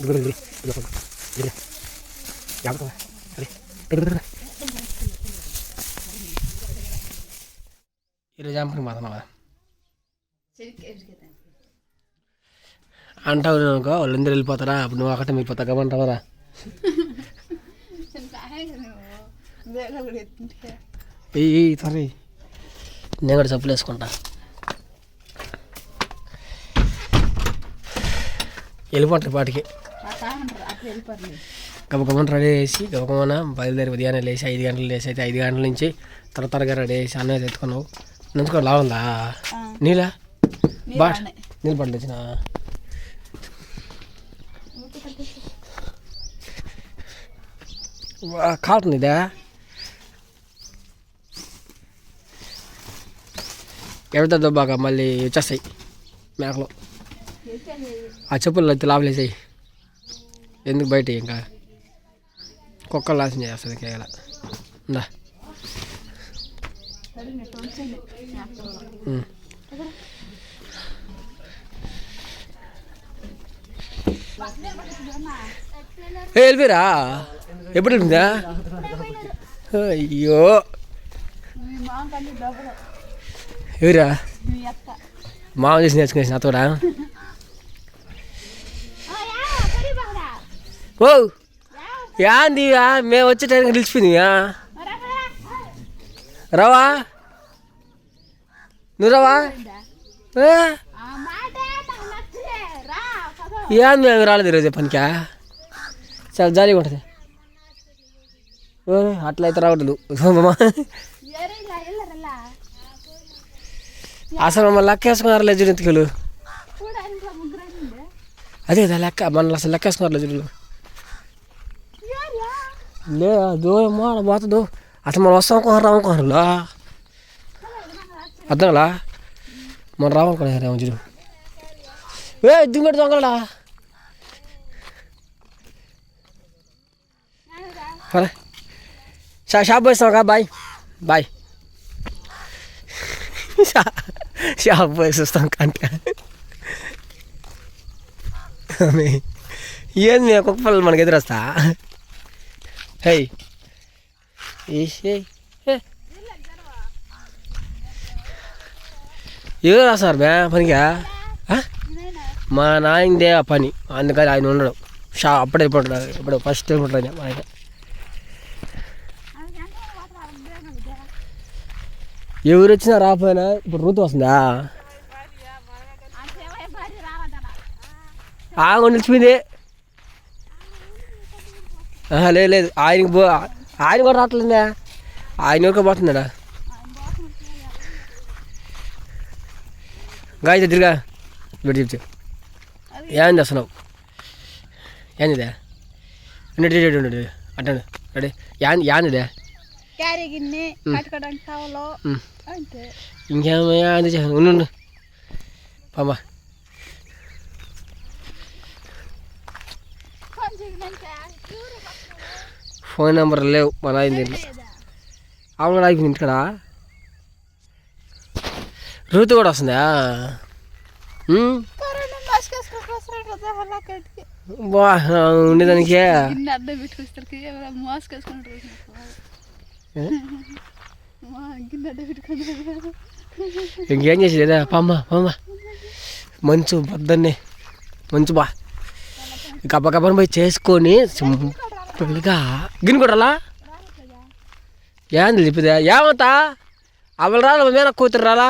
ఇదిగో, ఇదిగో, ఇదిగో. జాగ్రత్త. ఇదిగో. ఈరోజు మాత్రమా అంటావు అనుకో వాళ్ళందరూ వెళ్ళిపోతారా అప్పుడు నువ్వు ఒకటే మిగిలిపోతా కమంటావరా ఈ సారీ నేను కూడా చెప్పులు వేసుకుంటా వెళ్ళిపోతారు పాటికి గబగమని రెడీ చేసి గబగమన బయలుదేరి ఉదయాన్నే లేచి ఐదు గంటలు లేచి అయితే ఐదు గంటల నుంచి త్వర త్వరగా రెడీ చేసి అన్నయ్య తెచ్చుకున్నావు. నంచుకో లావుందా నీలా? బా నీళ్ళు పడలు వచ్చిన కాటుంది ఇదా ఎవరితో బాగా మళ్ళీ వచ్చేస్తాయి మేకలు. ఆ చెప్పులు అయితే లాభలేసాయి. ఎందుకు బయట ఇంకా? కుక్కలు లాసం చేస్తుంది కేగల ఇందా ఉమ్. ఏ వెళ్ళిపోయారా ఎప్పుడు వెళ్ళిందా అయ్యో. ఎవరా? మామ చేసి నేర్చుకునేసి నాతో ఓ యాంది మేము వచ్చే టైంకి నిలిచిపోయింది రావా? నువ్వు రావా? ఏంది మేము రాలేదు ఈరోజు పనికా చాలా జాలీగా ఉంటుంది. ఏ, అట్లా అయితే రావట్లేదు అసలు మమ్మల్ని లెక్క వేసుకున్నారు లేదు ఎందుకు అదే కదా లెక్క మన అసలు లెక్క వేసుకున్నారు లేదు ఏమో అలా పోతుందో. అసలు మనం వస్తాం అనుకున్నారు రామనుకున్నారులా అర్థంలా మనం రామనుకున్నారు రామ ఏ దింగటి దొంగలడా సరే. షా షాప్ పోయిస్తాం బాయ్. బాయ్. షాప్ పోయేసి వస్తాం కంటే ఏంది మేము పిల్లలు మనకి ఎదురొస్తా? హే ఎవరు రాస్తారు బే పనిగా? మా నాయనదే ఆ పని. అందుకని ఆయన ఉండడం. షా అప్పుడే వెళ్ళిపోతున్నాడు ఇప్పుడు ఫస్ట్ మా ఆయన ఎవరు వచ్చినా రాపోయినా ఇప్పుడు ఋతు వస్తుందా? ఆగ నిలిచిపోయింది. లేదు లేదు. ఆయనకి పో ఆయన కూడా రావట్లేదా ఆయన ఎవరికో పోతున్నాడా? గాయ తిరిగా. ఇప్పుడు చెప్తే ఏం చేస్తున్నావు? ఏందిదే ఉండు, ఉండు. అట్టండి రెడీ యాన్. అంతే. ఇంకేమయ్యా అది ఉండు పామా ఫోన్ నెంబర్ లేవు మన ఆయన దీంట్లో అవును అయిపోయింది ఇంటికాడ? ఋతు కూడా వస్తుందా? బా ఉండేదానికే? ఇంకేం చేసి లేదా పమ్మ పమ్మ. మంచు పొద్దున్నే. మంచు బా. గబ్బ గబ్బని పోయి చేసుకొని పిల్లగా గిన్నె కొట్టాలా ఏంది చెప్పితే ఏమంతా? అవలు రాలా మీద కూతురు రాలా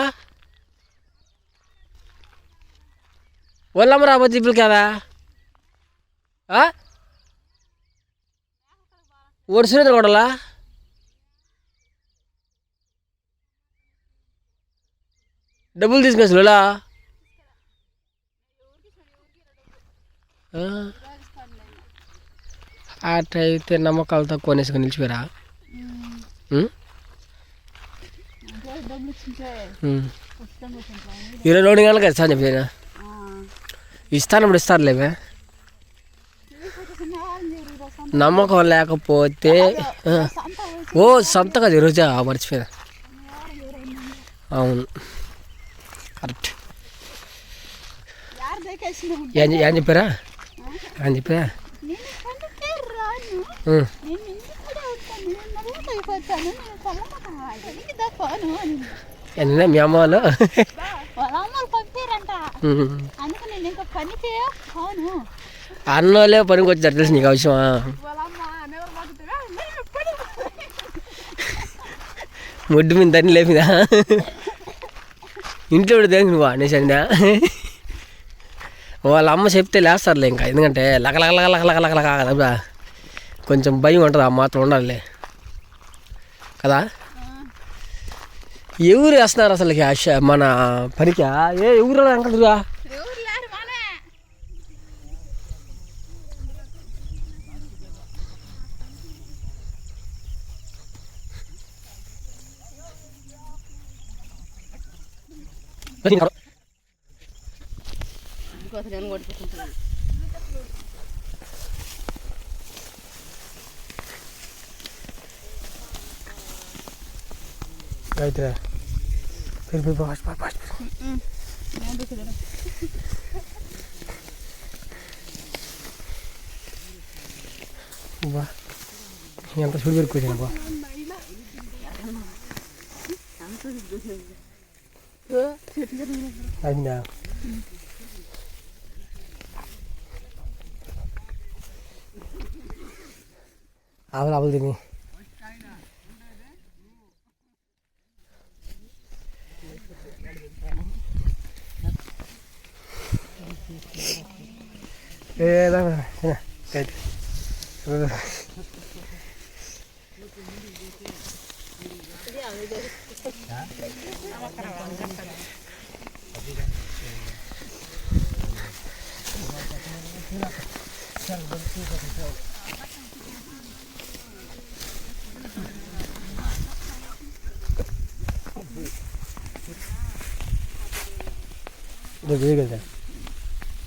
ఒళ్ళమ్మ రాబోద్ది ఇప్పుడు కదా ఓడి సురేంద్ర కొడాలా? డబ్బులు తీసుకొచ్చులా అట్లయితే నమ్మకాలు తక్కువ అనేసుకొని నిలిచిపోయారా? ఉం? డబ్బులు ఇచ్చింటే ఉం. ఖచ్చితంగా వచ్చింటాం ఇరవై రెండు గంటలకు కదా సార్ చెప్పిన? ఇస్తాను ఇప్పుడు ఇస్తారులేవే నమ్మకం లేకపోతే. ఓ సొంత కదా ఈరోజు? మర్చిపోయినా. అవును. కరెక్ట్. ఏం చెప్పారా? అని చెప్పా ఎన్న మీ అమ్మ వాళ్ళు వాళ్ళ అమ్మలు ఇంకా పనికి వచ్చారు తెలుసు నీకు అవసరమా ముడ్డు మీద తన్ని లేపిదా ఇంట్లో కూడా దేనికి నువ్వు అనేసండా వాళ్ళ అమ్మ చెప్తే లేస్తారులే ఇంకా ఎందుకంటే లక కొంచెం భయం ఉంటుంది ఆ మాత్రం ఉండాలి కదా ఎవరు వేస్తున్నారు అసలు మన పనికి ఏ ఎవరు అంకదురా ఎవరు లేరు మానే అయితే Phir Phir fast fast fast బా ఎంత చూడు పెరుక్కొచ్చాను బా అయిందా ఆవులు ఆవులు తిని ఏ 네. 너왜 그래?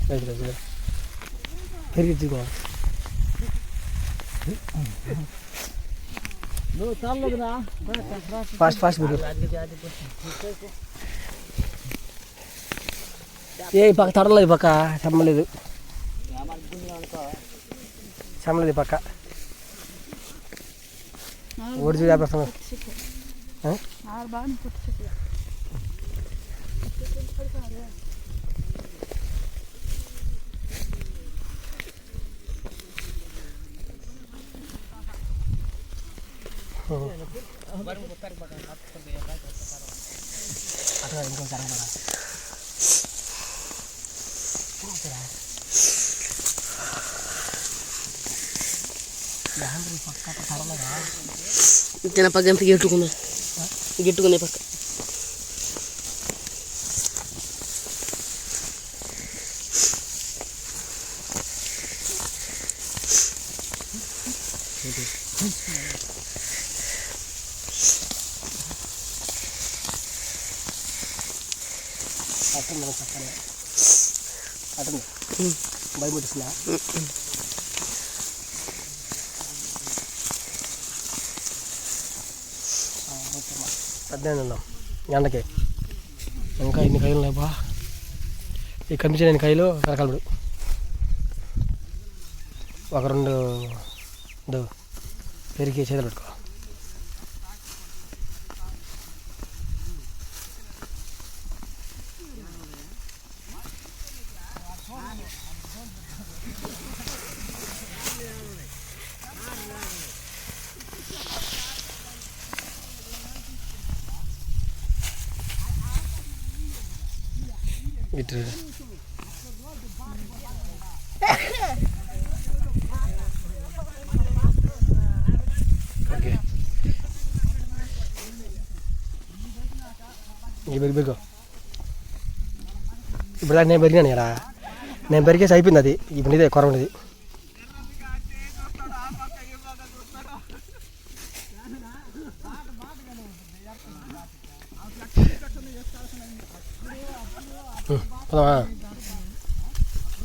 왜 그래? 왜 그래? 데리고 찍어. ఫాస్ట్ ఫాస్ట్ బిడు ఏ ఈ పక్క తడలేదు పక్క చెమ్మలేదు. చెమ్మలేదు పక్క. ఓడి వ్యాపారం బాగా పుట్టి తిన పక్క గెట్టుకున్నా గెట్టుకునే పక్క. అట్టుంది పక్కన అట్టుంది భయపడుతుందా పద్దెనిమిది ఉన్నాం ఎండకి ఇంకా ఇన్ని కాయలు లేవా ఈ కనిపించిన ఎన్ని కాయలు? కరకాలడు ఒక రెండు పెరిగి చేతులు పెట్టుకో. ఇటు. ఓకే. బెగ్ ఇప్పుడు నేను పెరిగినాను ఇక్కడ నేను పెరిగేసి అయిపోయింది అది. ఇప్పుడు ఇదే కొరవనిది.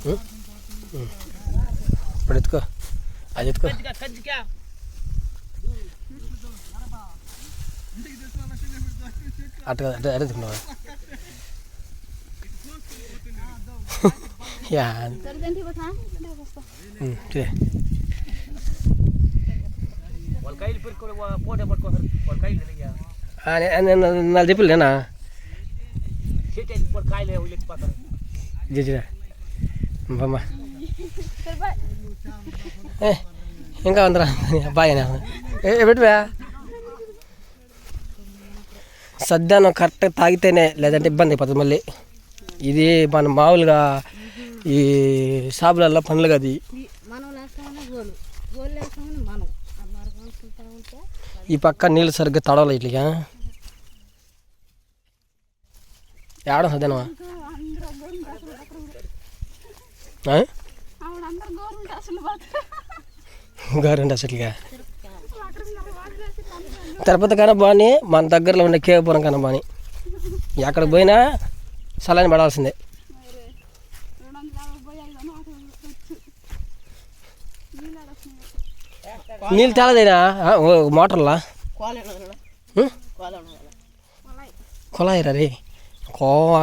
ఉం. ఇప్పుడు ఎత్తుకో. అది ఎత్తుకో. అట్ట అట్ట ఎత్తుకున్నావా? యా. నేను నాలుగు చెప్పులు నేనా జడ్జిరా బొమ్మ ఏ ఇంకా ఉందిరా బాయ్ పెట్టువా సద్దాను కరెక్ట్గా తాగితేనే లేదంటే ఇబ్బంది అయిపోతుంది మళ్ళీ ఇది మన మామూలుగా ఈ షాపులలో పనులు కది ఈ పక్క నీళ్ళు సరిగ్గా తడవలే ఇట్లా ఏడం సద్దానవా అందరూ గవర్నమెంట్ అసలు బతకరు. ఆ? ఆవిడ అందరు గవర్నమెంట్ అసలు బతకరు. గవర్నమెంట్ అసలుగా అక్కడ ఉన్నారు, వాళ్ళు చేసి పంపారు. తిరుపతి కన్నా బాని మన దగ్గరలో ఉండే కేపురం కన్నా బాని ఎక్కడికి పోయినా సలాని పడాల్సిందే. నీళ్ళు తేలదేనా మోటార్లా కోల ఉం? కోల ఉండాలి కొలాయి. కుళాయి రా రే కోవా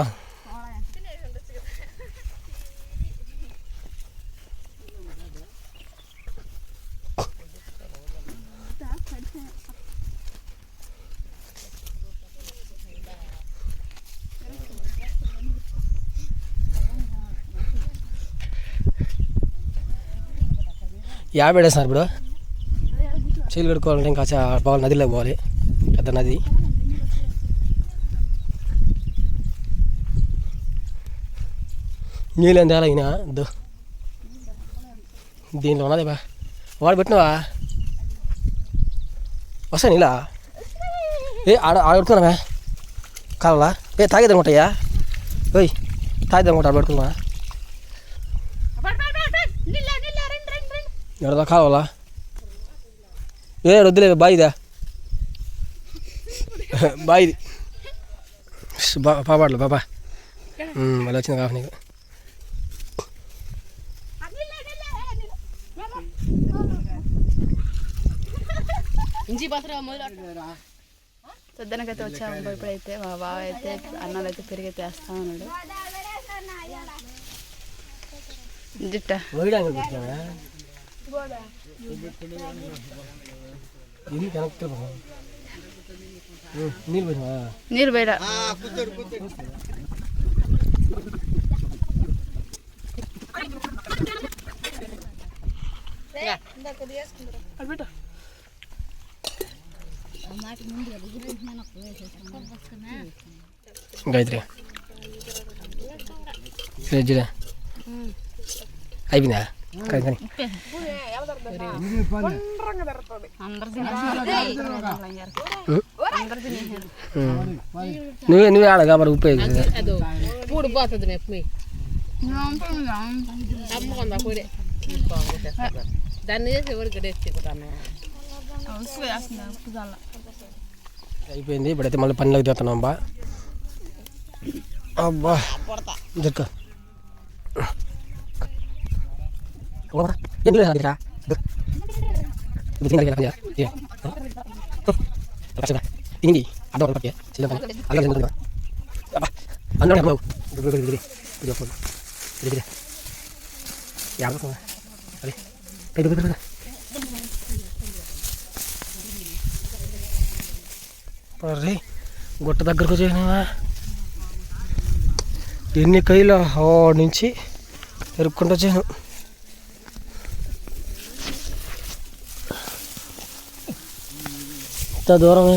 యాభై సార్ ఇప్పుడు చీలు కడుక్కోవాలంటే ఇంకా బాగా నదిలో పోవాలి. పెద్ద నది. నీళ్ళు ఎంత అయినా దో. దీంట్లో ఉన్నది బా. వాడు పెట్టినవా? వస్తా నీలా ఏ ఆడ ఆడుకున్నావా కావాలా? ఏ తాగేదనుకుంటాయా ఓయ్ తాగేదనుకుంటా ఆడ పడు, పడు, పడు, పడు. నీళ్ళ, నీళ్ళ, రండి, రండి, రండి. ఎడదా కావాలా? ఏ వద్దులే బాయిదా బాయిది బా పాపాడలే బాబా మళ్ళీ వచ్చింది కావాలి నీకు. సద్దనకైతే వచ్చాము ఇప్పుడైతే మా బావ అయితే అన్నాలు అయితే పెరిగైతే వేస్తా ఉన్నాడు జిట్ట. నీళ్ళు బయట గాయత్రి అయిపోయిందా? కానీ నువ్వే నువ్వే ఆడ కాబట్టి ఉపయోగ అదో రేపు దాన్ని చేసి ఎవరికి డేసి కొట్టాను అయిపోయింది ఇప్పుడైతే మళ్ళీ పనిలోకి తీస్తున్నాం అబ్బా అబ్బా దొరక ఏం లేదు అదిరా తిండి అర్థం పట్టే చిన్న అలా అందరూ అమ్మ యాభై అదే అరే గుట్ట దగ్గరకు వచ్చేసినావా ఎన్ని కైలు ఆ నుంచి ఎరుక్కుంటూ వచ్చాను ఎంత దూరమే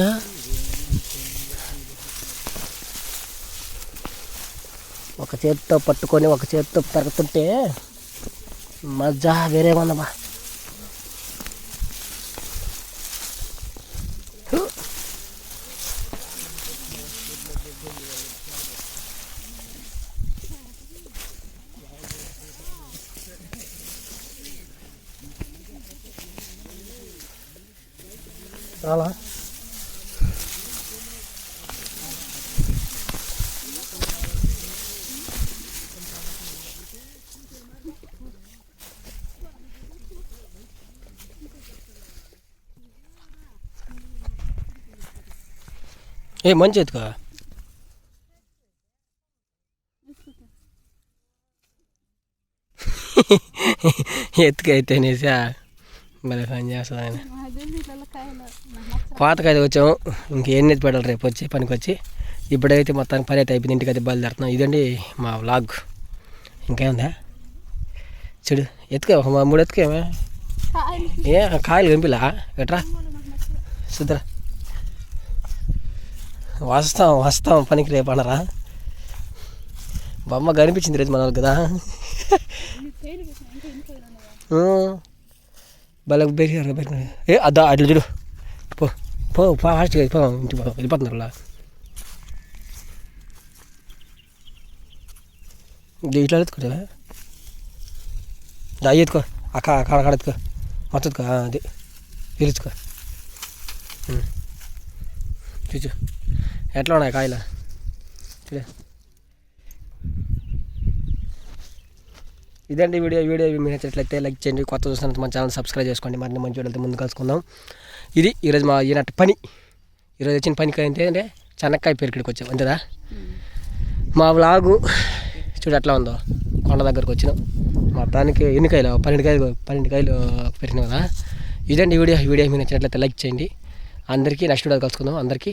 ఒక చేతితో పట్టుకొని ఒక చేతితో పెరుగుతుంటే మజా వేరే ఉందమ్మా చాలా ఏ మంచి ఎత్తుకో ఎత్తుకైతే అనేసి మరి పని చేస్తుంది ఆయన. పాతకైతే వచ్చాము ఇంకేం ఎత్తి పెట్టాలి రేపు వచ్చి పనికి వచ్చి ఇప్పుడైతే మొత్తానికి పని అయితే అయిపోయింది ఇంటికి అయితే బయలుదేరుతున్నాం. ఇదండి మా వ్లాగ్. ఇంకేముందా? చూడు ఎత్తుకే మా మూడు ఎత్తుకేమే ఏ కాయలు కనిపిలా? ఎట్రా. సుద్రా వస్తాం వస్తాం పనికి రేపు అనరా? బొమ్మ కనిపించింది రేపు మనకు కదా? నీ పేరు పెట్టిన బెరిగారు బెరిగారు ఏ అద్దా అట్లా చూడు. పో పో ఫాస్ట్గా పో ఇంటికి పో వెళ్ళిపోతున్నారు అలా ఇట్లా ఎత్తుకోవా దా ఎత్తుకో. అక్క అక్కడ అక్కడ ఎత్తుకో. మొత్తం ఎత్తుకో అది. పిలుచుకో చూచు. ఎట్లా ఉన్నాయి కాయలు? చూడే. ఇదండి వీడియో. వీడియో మీకు నచ్చినట్లయితే లైక్ చేయండి. కొత్త చూసినంత మన ఛానల్ సబ్స్క్రైబ్ చేసుకోండి. మరిన్ని మంచి వీడియోలతో ముందు కలుసుకుందాం. ఇది ఈరోజు మా ఈనాటి పని. ఈరోజు వచ్చిన పనికి అంటే చెనక్కాయ పెరికిడికి వచ్చాం. అంతేదా మా వ్లాగు చూడు ఎట్లా ఉందో. కొండ దగ్గరకు వచ్చినాం. మొత్తానికి ఎన్ని కాయలు? పన్నెండు కాయలు పన్నెండు కాయలు పెరిగినాయి కదా. ఇదండి వీడియో. వీడియో మీకు నచ్చినట్లయితే లైక్ చేయండి. అందరికీ నెక్స్ట్ వీడియో కలుసుకుందాం. అందరికీ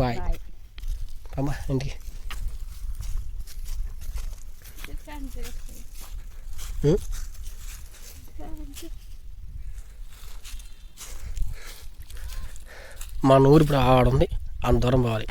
బాయ్. అమ్మా ఇంటికి? మన ఊరు ఇప్పుడు ఆడుంది అంత దూరం పోవాలి.